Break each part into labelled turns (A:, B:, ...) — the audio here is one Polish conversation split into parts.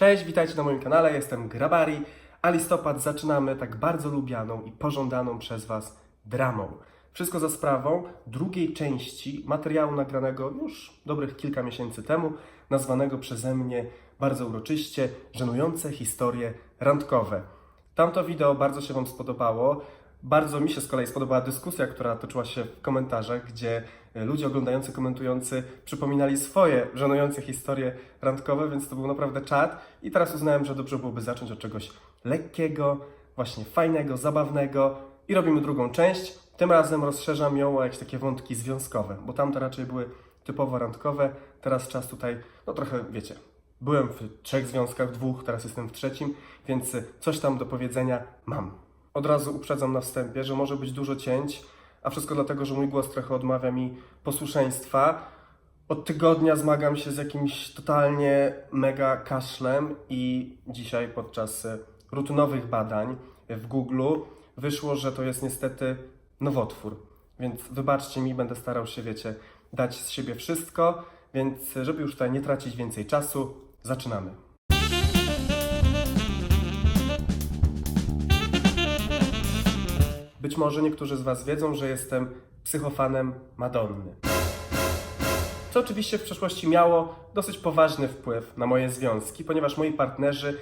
A: Cześć, witajcie na moim kanale, jestem Grabari, a listopad zaczynamy tak bardzo lubianą i pożądaną przez Was dramą. Wszystko za sprawą drugiej części materiału nagranego już dobrych kilka miesięcy temu, nazwanego przeze mnie bardzo uroczyście Żenujące historie randkowe. Tamto wideo bardzo się Wam spodobało. Bardzo mi się z kolei spodobała dyskusja, która toczyła się w komentarzach, gdzie e, ludzie oglądający, komentujący przypominali swoje żenujące historie randkowe, więc to był naprawdę czad. I teraz uznałem, że dobrze byłoby zacząć od czegoś lekkiego, właśnie fajnego, zabawnego. I robimy drugą część. Tym razem rozszerzam ją o jakieś takie wątki związkowe, bo tamte raczej były typowo randkowe. Teraz czas tutaj, no trochę wiecie, Byłem w trzech związkach, dwóch, teraz jestem w trzecim, więc coś tam do powiedzenia mam. Od razu uprzedzam na wstępie, że może być dużo cięć, a wszystko dlatego, że mój głos trochę odmawia mi posłuszeństwa. Od tygodnia zmagam się z jakimś totalnie mega kaszlem i dzisiaj podczas e, rutynowych badań w Google wyszło, że to jest niestety nowotwór. Więc wybaczcie mi, będę starał się, wiecie, dać z siebie wszystko, więc e, żeby już tutaj nie tracić więcej czasu, zaczynamy. Być może niektórzy z Was wiedzą, że jestem psychofanem Madonny. Co oczywiście w przeszłości miało dosyć poważny wpływ na moje związki, ponieważ moi partnerzy,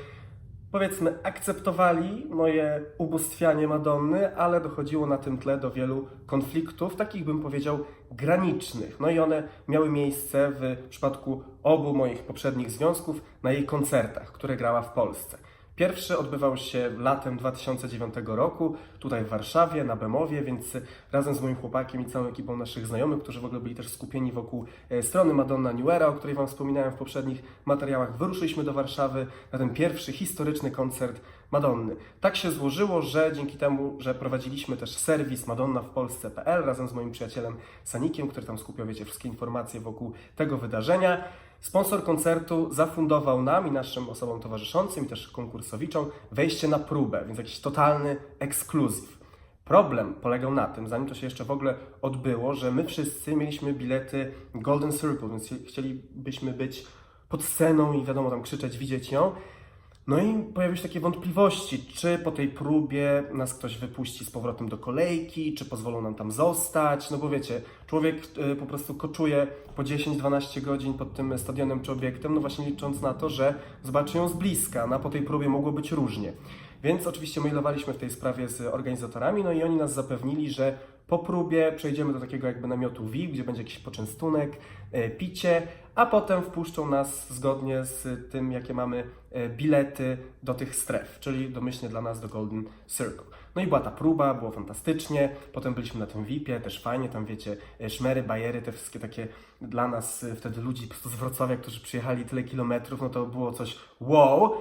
A: powiedzmy, akceptowali moje ubóstwianie Madonny, ale dochodziło na tym tle do wielu konfliktów, takich bym powiedział granicznych. No i one miały miejsce w przypadku obu moich poprzednich związków na jej koncertach, które grała w Polsce. Pierwszy odbywał się latem 2009 roku, tutaj w Warszawie, na Bemowie, więc razem z moim chłopakiem i całą ekipą naszych znajomych, którzy w ogóle byli też skupieni wokół e, strony Madonna New Era, o której Wam wspominałem w poprzednich materiałach, wyruszyliśmy do Warszawy na ten pierwszy historyczny koncert Madonny. Tak się złożyło, że dzięki temu, że prowadziliśmy też serwis Madonna w Polsce.pl razem z moim przyjacielem Sanikiem, który tam skupiał, wiecie, wszystkie informacje wokół tego wydarzenia, Sponsor koncertu zafundował nam i naszym osobom towarzyszącym, i też konkursowiczom wejście na próbę, więc jakiś totalny ekskluzyw. Problem polegał na tym, zanim to się jeszcze w ogóle odbyło, że my wszyscy mieliśmy bilety Golden Circle, więc chcielibyśmy być pod sceną i wiadomo, tam krzyczeć, widzieć ją. No i pojawiły się takie wątpliwości, czy po tej próbie nas ktoś wypuści z powrotem do kolejki, czy pozwolą nam tam zostać. No bo wiecie, człowiek y, po prostu koczuje po 10-12 godzin pod tym stadionem czy obiektem, no właśnie licząc na to, że zobaczy ją z bliska, no a po tej próbie mogło być różnie. Więc oczywiście mailowaliśmy w tej sprawie z organizatorami, no i oni nas zapewnili, że po próbie przejdziemy do takiego jakby namiotu VIP, gdzie będzie jakiś poczęstunek, e, picie, a potem wpuszczą nas zgodnie z tym, jakie mamy e, bilety do tych stref, czyli domyślnie dla nas do Golden Circle. No i była ta próba, było fantastycznie, potem byliśmy na tym VIP-ie, też fajnie, tam wiecie, e, szmery, bajery, te wszystkie takie dla nas wtedy ludzi po z Wrocławia, którzy przyjechali tyle kilometrów, no to było coś wow.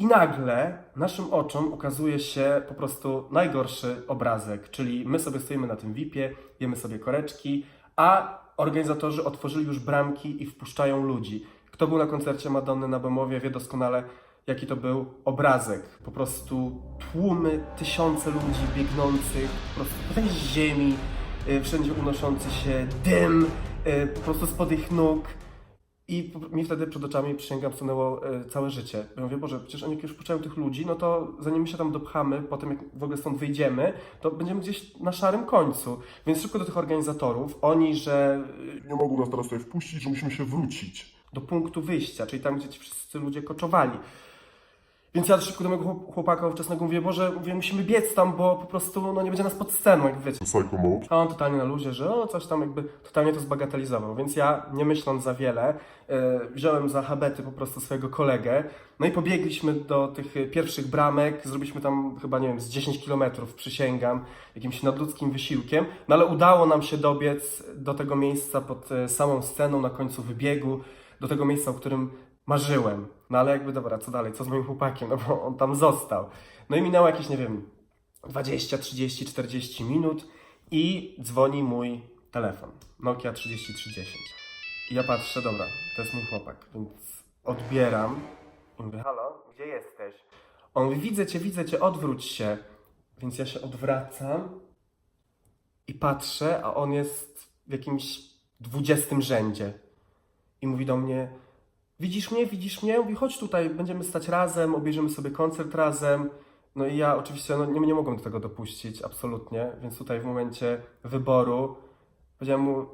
A: I nagle naszym oczom ukazuje się po prostu najgorszy obrazek, czyli my sobie stoimy na tym VIP-ie, jemy sobie koreczki, a organizatorzy otworzyli już bramki i wpuszczają ludzi. Kto był na koncercie Madonny na Bemowie wie doskonale, jaki to był obrazek. Po prostu tłumy, tysiące ludzi biegnących po prostu po ziemi, y, wszędzie unoszący się dym, y, po prostu spod ich nóg. I mi wtedy przed oczami, przysięgam, sunęło e, całe życie. Ja mówię, Boże, przecież oni już puszczają tych ludzi, no to zanim my się tam dopchamy, potem jak w ogóle stąd wyjdziemy, to będziemy gdzieś na szarym końcu. Więc szybko do tych organizatorów, oni, że e,
B: nie mogą nas teraz tutaj wpuścić, że musimy się wrócić.
A: do punktu wyjścia, czyli tam, gdzie ci wszyscy ludzie koczowali. Więc ja szybko do mojego chłop- chłopaka ówczesnego mówię, Boże, mówię, musimy biec tam, bo po prostu no, nie będzie nas pod sceną, jak wiecie.
B: Psycho mode.
A: A on totalnie na luzie, że o, coś tam jakby totalnie to zbagatelizował. Więc ja, nie myśląc za wiele, e, wziąłem za habety po prostu swojego kolegę. No i pobiegliśmy do tych e, pierwszych bramek. Zrobiliśmy tam chyba, nie wiem, z 10 kilometrów, przysięgam, jakimś nadludzkim wysiłkiem. No ale udało nam się dobiec do tego miejsca pod e, samą sceną na końcu wybiegu, do tego miejsca, o którym marzyłem. No ale jakby, dobra, co dalej? Co z moim chłopakiem? No bo on tam został. No i minęło jakieś, nie wiem, 20, 30, 40 minut i dzwoni mój telefon. Nokia 3310. I ja patrzę, dobra, to jest mój chłopak, więc odbieram i mówię, halo, gdzie jesteś? On mówi, widzę cię, widzę cię, odwróć się. Więc ja się odwracam i patrzę, a on jest w jakimś dwudziestym rzędzie. I mówi do mnie, widzisz mnie, widzisz mnie? Mówi, chodź tutaj, będziemy stać razem, obejrzymy sobie koncert razem. No i ja oczywiście no, nie, nie mogłem do tego dopuścić, absolutnie, więc tutaj w momencie wyboru powiedziałem mu,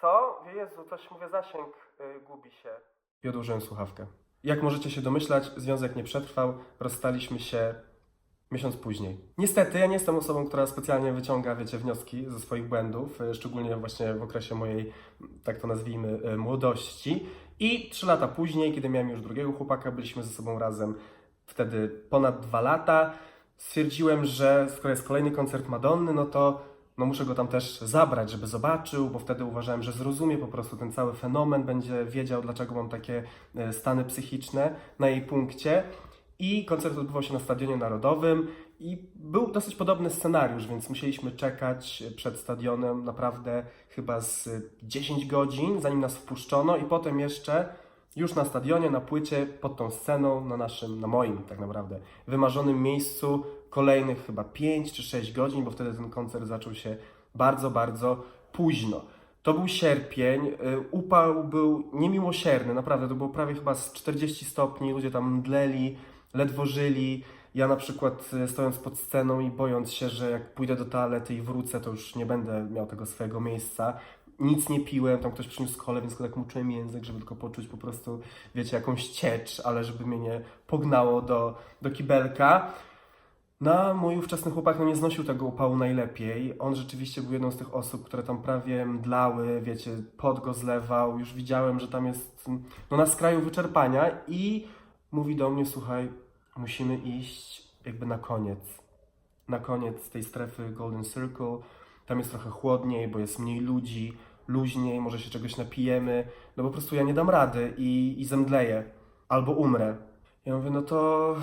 A: co? Jezu, coś mówię, zasięg y, gubi się. I odłożyłem słuchawkę. Jak możecie się domyślać, związek nie przetrwał, rozstaliśmy się miesiąc później. Niestety, ja nie jestem osobą, która specjalnie wyciąga, wiecie, wnioski ze swoich błędów, y, szczególnie właśnie w okresie mojej, tak to nazwijmy, y, młodości. I trzy lata później, kiedy miałem już drugiego chłopaka, byliśmy ze sobą razem wtedy ponad dwa lata. Stwierdziłem, że skoro jest kolejny koncert Madonny, no to no muszę go tam też zabrać, żeby zobaczył, bo wtedy uważałem, że zrozumie po prostu ten cały fenomen, będzie wiedział, dlaczego mam takie e, stany psychiczne na jej punkcie. I koncert odbywał się na Stadionie Narodowym i był dosyć podobny scenariusz, więc musieliśmy czekać przed stadionem naprawdę chyba z 10 godzin, zanim nas wpuszczono i potem jeszcze już na stadionie, na płycie, pod tą sceną, na naszym, na moim tak naprawdę, wymarzonym miejscu kolejnych chyba 5 czy 6 godzin, bo wtedy ten koncert zaczął się bardzo, bardzo późno. To był sierpień, y, upał był niemiłosierny, naprawdę, to było prawie chyba z 40 stopni, ludzie tam mdleli, ledwo żyli. Ja na przykład y, stojąc pod sceną i bojąc się, że jak pójdę do toalety i wrócę, to już nie będę miał tego swojego miejsca. Nic nie piłem, tam ktoś przyniósł kolę, więc tak muczyłem język, żeby tylko poczuć po prostu, wiecie, jakąś ciecz, ale żeby mnie nie pognało do, do kibelka. No, mój ówczesny chłopak no, nie znosił tego upału najlepiej. On rzeczywiście był jedną z tych osób, które tam prawie mdlały, wiecie, pot go zlewał. Już widziałem, że tam jest no, na skraju wyczerpania i mówi do mnie, słuchaj, musimy iść jakby na koniec. Na koniec tej strefy Golden Circle. Tam jest trochę chłodniej, bo jest mniej ludzi, luźniej, może się czegoś napijemy. No po prostu ja nie dam rady i, i zemdleję. Albo umrę. Ja mówię, no to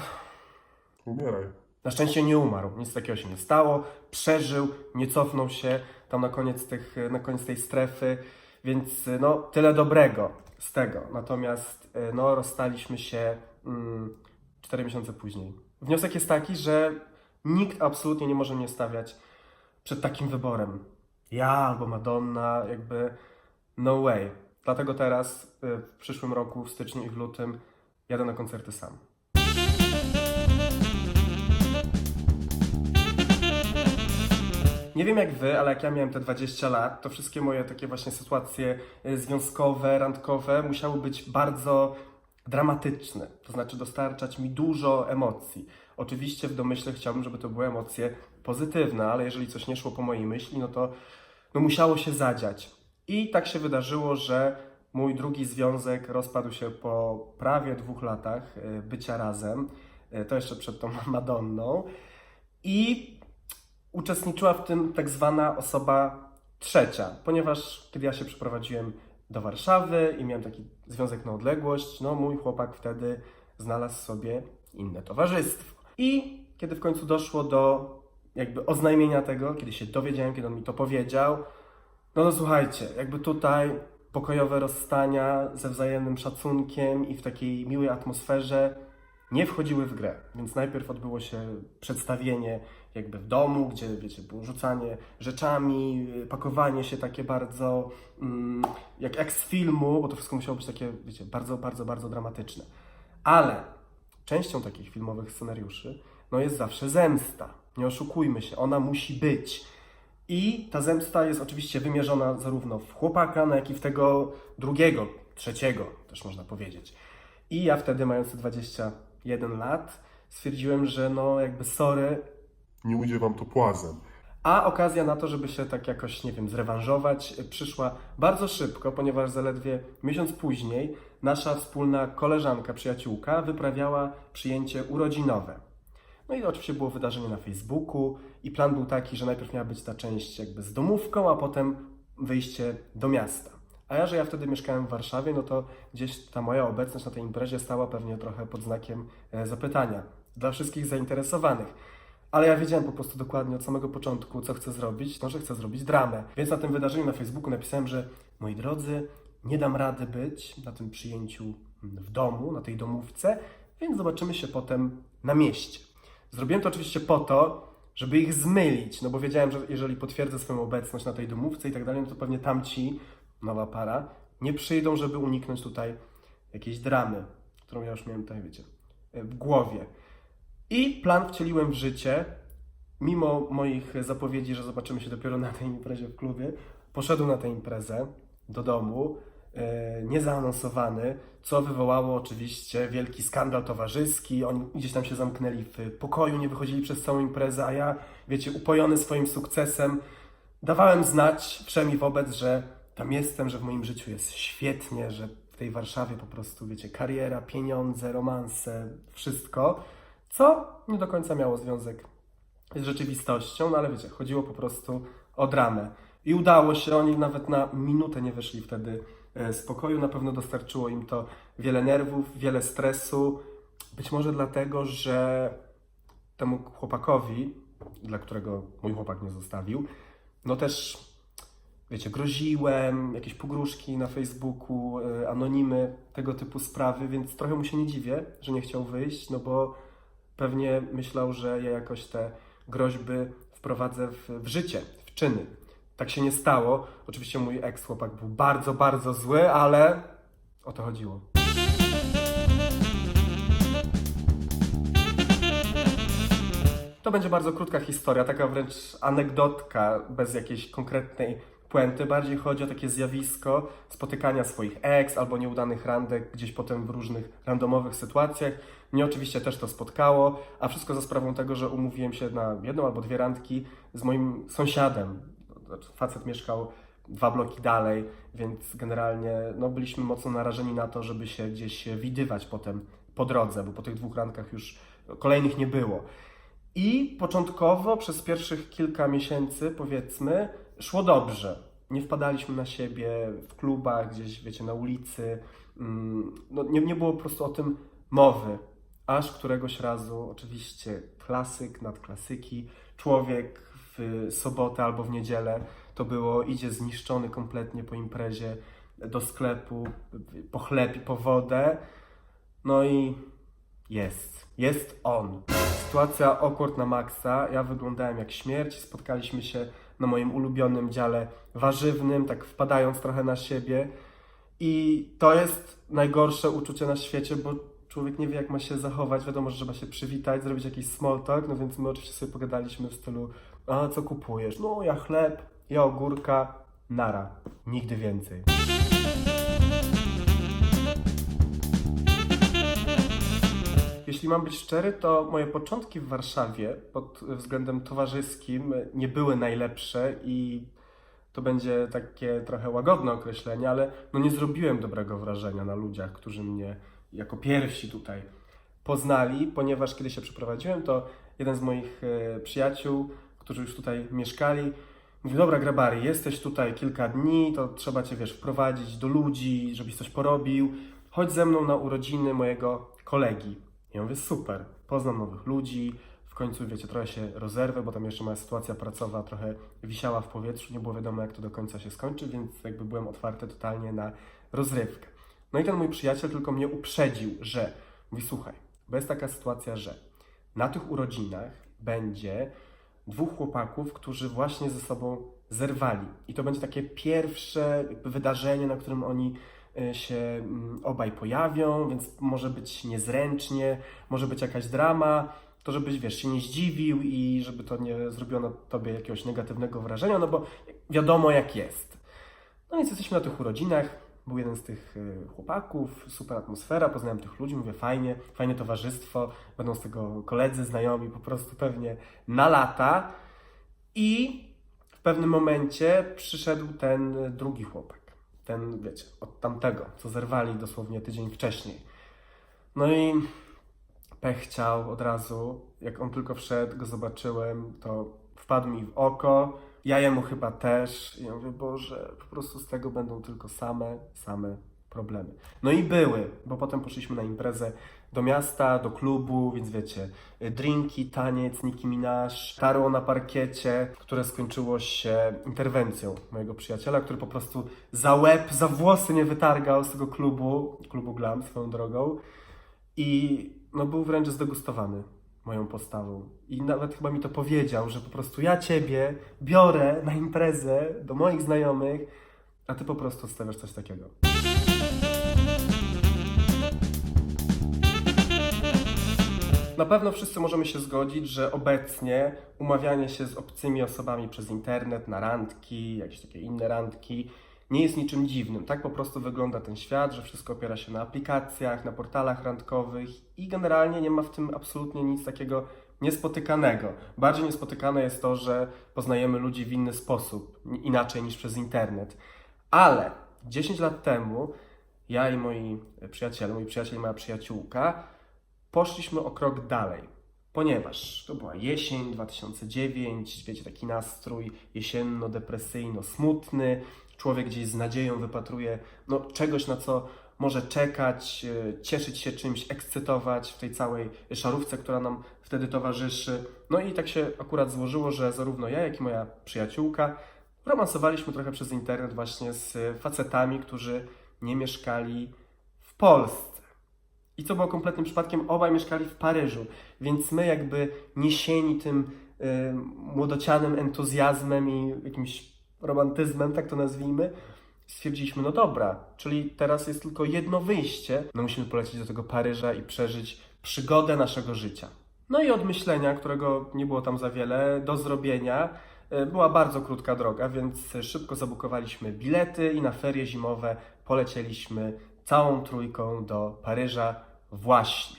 B: Umieraj.
A: na szczęście nie umarł, nic takiego się nie stało, przeżył, nie cofnął się tam na koniec, tych, na koniec tej strefy, więc no tyle dobrego z tego. Natomiast e, no rozstaliśmy się mm, 4 miesiące później. Wniosek jest taki, że nikt absolutnie nie może mnie stawiać przed takim wyborem. Ja albo Madonna, jakby no way. Dlatego teraz e, w przyszłym roku, w styczniu i w lutym jadę na koncerty sam. Nie wiem jak wy, ale jak ja miałem te 20 lat, to wszystkie moje takie właśnie sytuacje e, związkowe, randkowe musiały być bardzo dramatyczne. To znaczy dostarczać mi dużo emocji. Oczywiście w domyśle chciałbym, żeby to były emocje pozytywne, ale jeżeli coś nie szło po mojej myśli, no to no musiało się zadziać. I tak się wydarzyło, że mój drugi związek rozpadł się po prawie dwóch latach e, bycia razem. E, To jeszcze przed tą Madonną. I uczestniczyła w tym tak zwana osoba trzecia, ponieważ kiedy ja się przeprowadziłem do Warszawy i miałem taki związek na odległość, no mój chłopak wtedy znalazł sobie inne towarzystwo. I kiedy w końcu doszło do jakby oznajmienia tego, kiedy się dowiedziałem, kiedy on mi to powiedział, no to słuchajcie, jakby tutaj pokojowe rozstania ze wzajemnym szacunkiem i w takiej miłej atmosferze nie wchodziły w grę. Więc najpierw odbyło się przedstawienie jakby w domu, gdzie wiecie, było rzucanie rzeczami, pakowanie się takie bardzo mm, jak, jak z filmu, bo to wszystko musiało być takie, wiecie, bardzo, bardzo, bardzo dramatyczne. Ale częścią takich filmowych scenariuszy no jest zawsze zemsta. Nie oszukujmy się, ona musi być. I ta zemsta jest oczywiście wymierzona zarówno w chłopaka, no, jak i w tego drugiego, trzeciego, też można powiedzieć. I ja wtedy, mając 20 jeden lat, stwierdziłem, że no jakby sorry.
B: Nie ujdzie wam to płazem.
A: A okazja na to, żeby się tak jakoś, nie wiem, zrewanżować, y, przyszła bardzo szybko, ponieważ zaledwie miesiąc później nasza wspólna koleżanka, przyjaciółka wyprawiała przyjęcie urodzinowe. No i oczywiście było wydarzenie na Facebooku i plan był taki, że najpierw miała być ta część jakby z domówką, a potem wyjście do miasta. A ja, że ja wtedy mieszkałem w Warszawie, no to gdzieś ta moja obecność na tej imprezie stała pewnie trochę pod znakiem e, zapytania dla wszystkich zainteresowanych. Ale ja wiedziałem po prostu dokładnie od samego początku, co chcę zrobić, no, że chcę zrobić dramę. Więc na tym wydarzeniu na Facebooku napisałem, że moi drodzy, nie dam rady być na tym przyjęciu w domu, na tej domówce, więc zobaczymy się potem na mieście. Zrobiłem to oczywiście po to, żeby ich zmylić, no bo wiedziałem, że jeżeli potwierdzę swoją obecność na tej domówce i tak dalej, no to pewnie tamci, nowa para, nie przyjdą, żeby uniknąć tutaj jakiejś dramy, którą ja już miałem tutaj, wiecie, w głowie. I plan wcieliłem w życie. Mimo moich zapowiedzi, że zobaczymy się dopiero na tej imprezie w klubie, poszedłem na tę imprezę do domu, e, niezaanonsowany, co wywołało oczywiście wielki skandal towarzyski. Oni gdzieś tam się zamknęli w pokoju, nie wychodzili przez całą imprezę, a ja, wiecie, upojony swoim sukcesem, dawałem znać wszem i wobec, że tam jestem, że w moim życiu jest świetnie, że w tej Warszawie po prostu, wiecie, kariera, pieniądze, romanse, wszystko, co nie do końca miało związek z rzeczywistością, no ale wiecie, chodziło po prostu o dramę. I udało się, oni nawet na minutę nie wyszli wtedy e, z pokoju. Na pewno dostarczyło im to wiele nerwów, wiele stresu. Być może dlatego, że temu chłopakowi, dla którego mój chłopak mnie zostawił, no też, wiecie, groziłem, jakieś pogróżki na Facebooku, e, anonimy, tego typu sprawy, więc trochę mu się nie dziwię, że nie chciał wyjść, no bo pewnie myślał, że ja jakoś te groźby wprowadzę w, w życie, w czyny. Tak się nie stało. Oczywiście mój ex-chłopak był bardzo, bardzo zły, ale o to chodziło. To będzie bardzo krótka historia, taka wręcz anegdotka, bez jakiejś konkretnej puenty. Bardziej chodzi o takie zjawisko spotykania swoich ex albo nieudanych randek gdzieś potem w różnych randomowych sytuacjach. Mnie oczywiście też to spotkało, a wszystko za sprawą tego, że umówiłem się na jedną albo dwie randki z moim sąsiadem. Facet mieszkał dwa bloki dalej, więc generalnie no, byliśmy mocno narażeni na to, żeby się gdzieś widywać potem po drodze, bo po tych dwóch randkach już kolejnych nie było. I początkowo przez pierwszych kilka miesięcy, powiedzmy, szło dobrze. Nie wpadaliśmy na siebie w klubach, gdzieś, wiecie, na ulicy. Mm, No, nie, nie było po prostu o tym mowy. Aż któregoś razu, oczywiście, klasyk nad klasyki, człowiek w sobotę albo w niedzielę to było, idzie zniszczony kompletnie po imprezie do sklepu, po chleb i po wodę. No i jest. Jest on. Sytuacja awkward na maksa. Ja wyglądałem jak śmierć. Spotkaliśmy się na moim ulubionym dziale warzywnym, tak wpadając trochę na siebie. I to jest najgorsze uczucie na świecie, bo człowiek nie wie, jak ma się zachować. Wiadomo, że trzeba się przywitać, zrobić jakiś small talk. No więc my oczywiście sobie pogadaliśmy w stylu: A co kupujesz? No, ja chleb, ja ogórka, nara. Nigdy więcej. Jeśli mam być szczery, to moje początki w Warszawie pod względem towarzyskim nie były najlepsze i to będzie takie trochę łagodne określenie, ale no nie zrobiłem dobrego wrażenia na ludziach, którzy mnie jako pierwsi tutaj poznali, ponieważ kiedy się przeprowadziłem, to jeden z moich e, przyjaciół, którzy już tutaj mieszkali, mówi, dobra Grabary, jesteś tutaj kilka dni, to trzeba Cię, wiesz, wprowadzić do ludzi, żebyś coś porobił, chodź ze mną na urodziny mojego kolegi. Ja mówię, super, poznam nowych ludzi, w końcu, wiecie, trochę się rozerwę, bo tam jeszcze moja sytuacja pracowa trochę wisiała w powietrzu, nie było wiadomo, jak to do końca się skończy, więc jakby byłem otwarty totalnie na rozrywkę. No i ten mój przyjaciel tylko mnie uprzedził, że mówi, słuchaj, bo jest taka sytuacja, że na tych urodzinach będzie dwóch chłopaków, którzy właśnie ze sobą zerwali. I to będzie takie pierwsze wydarzenie, na którym oni się mm, obaj pojawią, więc może być niezręcznie, może być jakaś drama, to żebyś, wiesz, się nie zdziwił i żeby to nie zrobiło na tobie jakiegoś negatywnego wrażenia, no bo wiadomo jak jest. No więc jesteśmy na tych urodzinach, był jeden z tych e, chłopaków, super atmosfera, poznałem tych ludzi, mówię fajnie, fajne towarzystwo, będą z tego koledzy, znajomi, po prostu pewnie na lata. I w pewnym momencie przyszedł ten drugi chłopak, ten, wiecie, od tamtego, co zerwali dosłownie tydzień wcześniej. No i pech chciał od razu, jak on tylko wszedł, go zobaczyłem, to wpadł mi w oko, ja jemu chyba też. I ja mówię, Boże, po prostu z tego będą tylko same, same problemy. No i były, bo potem poszliśmy na imprezę do miasta, do klubu, więc wiecie, drinki, taniec, Nicki Minaj, tarło na parkiecie, które skończyło się interwencją mojego przyjaciela, który po prostu za łeb, za włosy nie wytargał z tego klubu, klubu Glam swoją drogą i no był wręcz zdegustowany moją postawą. I nawet chyba mi to powiedział, że po prostu ja ciebie biorę na imprezę do moich znajomych, a ty po prostu stawiasz coś takiego. Na pewno wszyscy możemy się zgodzić, że obecnie umawianie się z obcymi osobami przez internet, na randki, jakieś takie inne randki, nie jest niczym dziwnym. Tak po prostu wygląda ten świat, że wszystko opiera się na aplikacjach, na portalach randkowych i generalnie nie ma w tym absolutnie nic takiego niespotykanego. Bardziej niespotykane jest to, że poznajemy ludzi w inny sposób, inaczej niż przez internet. Ale 10 lat temu ja i moi przyjaciele, mój przyjaciel i moja przyjaciółka, poszliśmy o krok dalej. Ponieważ to była jesień 2009, wiecie, taki nastrój jesienno-depresyjno-smutny. Człowiek gdzieś z nadzieją wypatruje no, czegoś, na co może czekać, e, cieszyć się czymś, ekscytować w tej całej szarówce, która nam wtedy towarzyszy. No i tak się akurat złożyło, że zarówno ja, jak i moja przyjaciółka romansowaliśmy trochę przez internet właśnie z facetami, którzy nie mieszkali w Polsce. I co było kompletnym przypadkiem, obaj mieszkali w Paryżu, więc my jakby niesieni tym y, młodocianym entuzjazmem i jakimś romantyzmem, tak to nazwijmy, stwierdziliśmy, no dobra, czyli teraz jest tylko jedno wyjście, no musimy polecieć do tego Paryża i przeżyć przygodę naszego życia. No i od myślenia, którego nie było tam za wiele, do zrobienia, y, była bardzo krótka droga, więc szybko zabukowaliśmy bilety i na ferie zimowe polecieliśmy całą trójką do Paryża właśnie.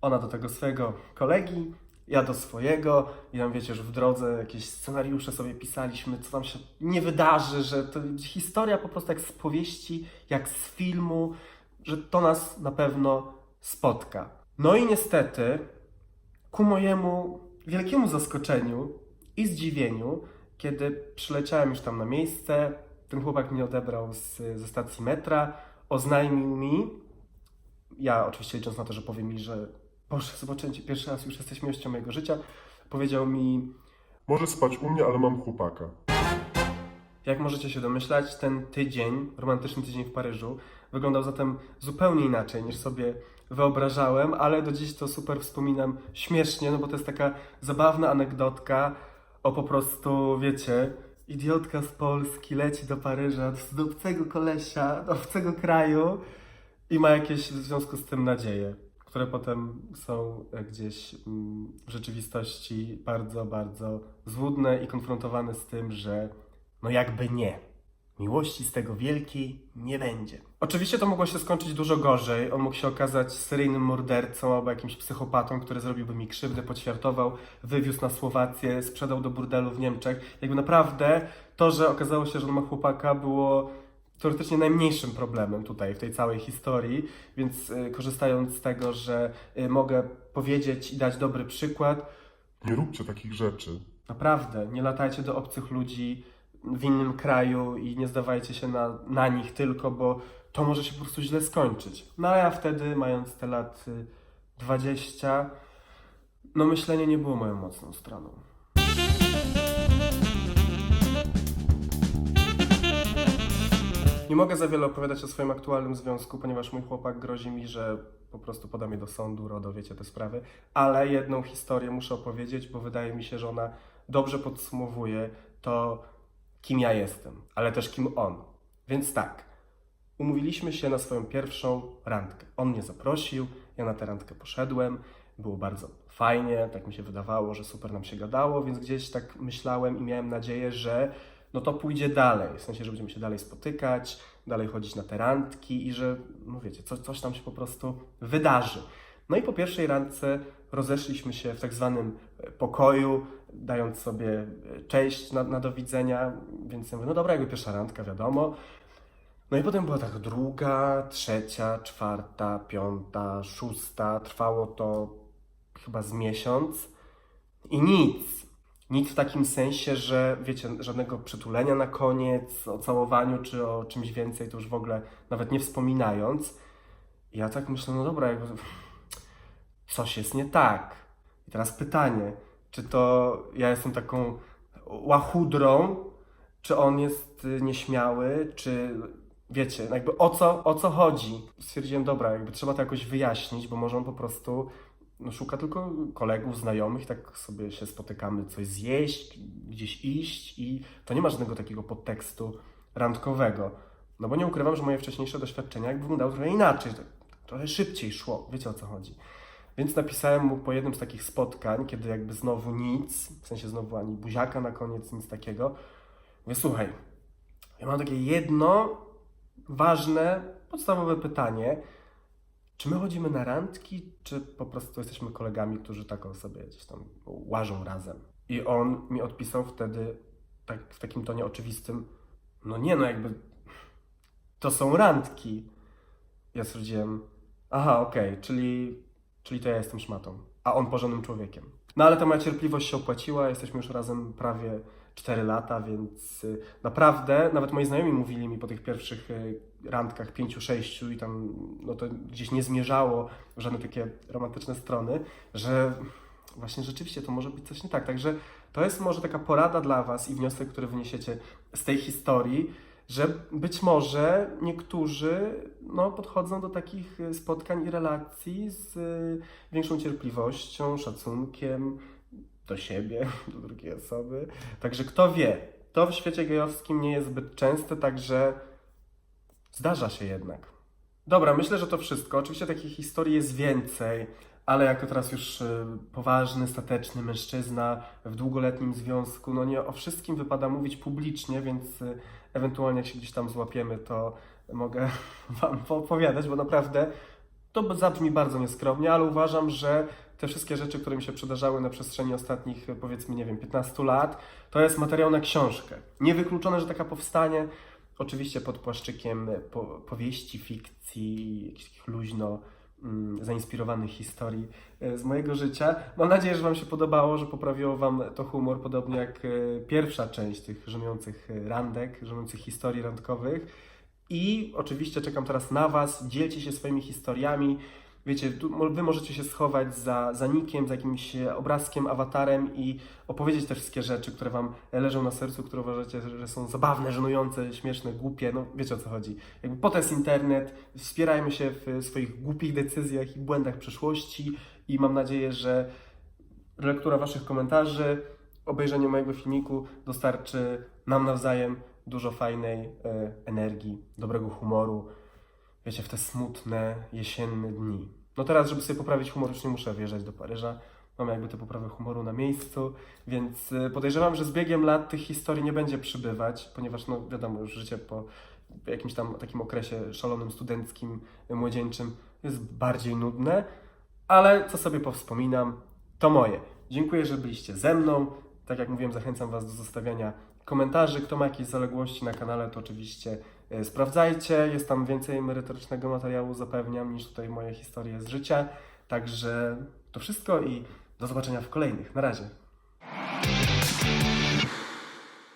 A: Ona do tego swojego kolegi, ja do swojego i tam wiecie, że w drodze jakieś scenariusze sobie pisaliśmy, co tam się nie wydarzy, że to historia po prostu jak z powieści, jak z filmu, że to nas na pewno spotka. No i niestety, ku mojemu wielkiemu zaskoczeniu i zdziwieniu, kiedy przyleciałem już tam na miejsce, ten chłopak mnie odebrał z, ze stacji metra, oznajmił mi, ja oczywiście licząc na to, że powie mi, że Boże, zobaczyłem Cię pierwszy raz, już jesteś miłością mojego życia, powiedział mi,
B: Może spać u mnie, ale mam chłopaka.
A: jak możecie się domyślać, ten tydzień, romantyczny tydzień w Paryżu, wyglądał zatem zupełnie inaczej niż sobie wyobrażałem, ale do dziś to super wspominam śmiesznie, no bo to jest taka zabawna anegdotka o po prostu, wiecie, idiotka z Polski leci do Paryża, do obcego kolesia, do obcego kraju i ma jakieś w związku z tym nadzieje, które potem są e, gdzieś mm, w rzeczywistości bardzo, bardzo złudne i konfrontowane z tym, że no jakby nie. Miłości z tego wielkiej nie będzie. Oczywiście to mogło się skończyć dużo gorzej. On mógł się okazać seryjnym mordercą albo jakimś psychopatą, który zrobiłby mi krzywdę, poćwiartował, wywiózł na Słowację, sprzedał do burdelu w Niemczech. Jakby naprawdę to, że okazało się, że on ma chłopaka, było teoretycznie najmniejszym problemem tutaj w tej całej historii, więc y, korzystając z tego, że y, mogę powiedzieć i dać dobry przykład,
B: Nie róbcie takich rzeczy.
A: Naprawdę, nie latajcie do obcych ludzi w innym kraju i nie zdawajcie się na, na nich tylko, bo to może się po prostu źle skończyć. No a ja wtedy, mając te lat y, 20, no myślenie nie było moją mocną stroną. Nie mogę za wiele opowiadać o swoim aktualnym związku, ponieważ mój chłopak grozi mi, że po prostu poda mnie do sądu, RODO, wiecie te sprawy. Ale jedną historię muszę opowiedzieć, bo wydaje mi się, że ona dobrze podsumowuje to, kim ja jestem, ale też kim on. Więc tak, umówiliśmy się na swoją pierwszą randkę. On mnie zaprosił, ja na tę randkę poszedłem. Było bardzo fajnie, tak mi się wydawało, że super nam się gadało, więc gdzieś tak myślałem i miałem nadzieję, że no to pójdzie dalej. W sensie, że będziemy się dalej spotykać, dalej chodzić na te randki i że, no wiecie, co, coś tam się po prostu wydarzy. No i po pierwszej randce rozeszliśmy się w tak zwanym e, pokoju, dając sobie e, cześć na, na do widzenia, więc ja mówię, no dobra, jakby pierwsza randka, wiadomo. No i potem była tak druga, trzecia, czwarta, piąta, szósta. Trwało to chyba z miesiąc i nic. Nic w takim sensie, że wiecie, żadnego przytulenia na koniec, o całowaniu czy o czymś więcej, to już w ogóle nawet nie wspominając. Ja tak myślę, no dobra, jakby coś jest nie tak. I teraz pytanie, czy to ja jestem taką łachudrą, czy on jest y, nieśmiały, czy wiecie, jakby o co, o co chodzi? Stwierdziłem, dobra, jakby trzeba to jakoś wyjaśnić, bo może on po prostu no, szuka tylko kolegów, znajomych, tak sobie się spotykamy, coś zjeść, gdzieś iść i to nie ma żadnego takiego podtekstu randkowego. No bo nie ukrywam, że moje wcześniejsze doświadczenia jakby wyglądały trochę inaczej, trochę szybciej szło, wiecie o co chodzi. Więc napisałem mu po jednym z takich spotkań, kiedy jakby znowu nic, w sensie znowu ani buziaka na koniec, nic takiego. Mówię, słuchaj, ja mam takie jedno ważne, podstawowe pytanie. Czy my chodzimy na randki, czy po prostu jesteśmy kolegami, którzy taką sobie gdzieś tam łażą razem? I on mi odpisał wtedy tak, w takim tonie oczywistym, no nie no, jakby to są randki. Ja stwierdziłem, aha, okej, czyli, czyli to ja jestem szmatą, a on porządnym człowiekiem. No ale ta moja cierpliwość się opłaciła, jesteśmy już razem prawie 4 lata, więc y, naprawdę, nawet moi znajomi mówili mi po tych pierwszych y, randkach, 5-6 i tam, no to gdzieś nie zmierzało w żadne takie romantyczne strony, że właśnie rzeczywiście to może być coś nie tak. Także to jest może taka porada dla Was i wniosek, który wyniesiecie z tej historii, że być może niektórzy no, podchodzą do takich y, spotkań i relacji z większą cierpliwością, szacunkiem do siebie, do drugiej osoby. Także kto wie, to w świecie gejowskim nie jest zbyt częste, także zdarza się jednak. Dobra, myślę, że to wszystko. Oczywiście takich historii jest więcej, ale jako teraz już y, poważny, stateczny mężczyzna w długoletnim związku, no nie o wszystkim wypada mówić publicznie, więc y, ewentualnie jak się gdzieś tam złapiemy, to mogę Wam poopowiadać, bo naprawdę to zabrzmi bardzo nieskromnie, ale uważam, że te wszystkie rzeczy, które mi się przydarzały na przestrzeni ostatnich, powiedzmy, nie wiem, 15 lat, to jest materiał na książkę. Niewykluczone, że taka powstanie, oczywiście pod płaszczykiem y, po, powieści, fikcji, jakichś luźno mm, zainspirowanych historii y, z mojego życia. Mam nadzieję, że Wam się podobało, że poprawiło Wam to humor, podobnie jak y, pierwsza część tych żenujących randek, żenujących historii randkowych. I oczywiście czekam teraz na Was. Dzielcie się swoimi historiami. Wiecie, tu, Wy możecie się schować za, za nikiem, za jakimś e, obrazkiem, awatarem i opowiedzieć te wszystkie rzeczy, które Wam leżą na sercu, które uważacie, że- są zabawne, żenujące, śmieszne, głupie. No wiecie o co chodzi. Jakby po to jest internet. Wspierajmy się w swoich głupich decyzjach i błędach przeszłości i mam nadzieję, że lektura Waszych komentarzy, obejrzenie mojego filmiku dostarczy nam nawzajem dużo fajnej e, energii, dobrego humoru, wiecie, w te smutne, jesienne dni. No teraz, żeby sobie poprawić humor, już nie muszę wjeżdżać do Paryża. Mam jakby te poprawy humoru na miejscu, więc e, podejrzewam, że z biegiem lat tych historii nie będzie przybywać, ponieważ, no wiadomo, już życie po jakimś tam takim okresie szalonym, studenckim, młodzieńczym jest bardziej nudne, ale co sobie powspominam, to moje. Dziękuję, że byliście ze mną. Tak jak mówiłem, zachęcam Was do zostawiania komentarzy. Kto ma jakieś zaległości na kanale, to oczywiście sprawdzajcie. Jest tam więcej merytorycznego materiału, zapewniam, niż tutaj moje historie z życia. Także to wszystko i do zobaczenia w kolejnych. Na razie.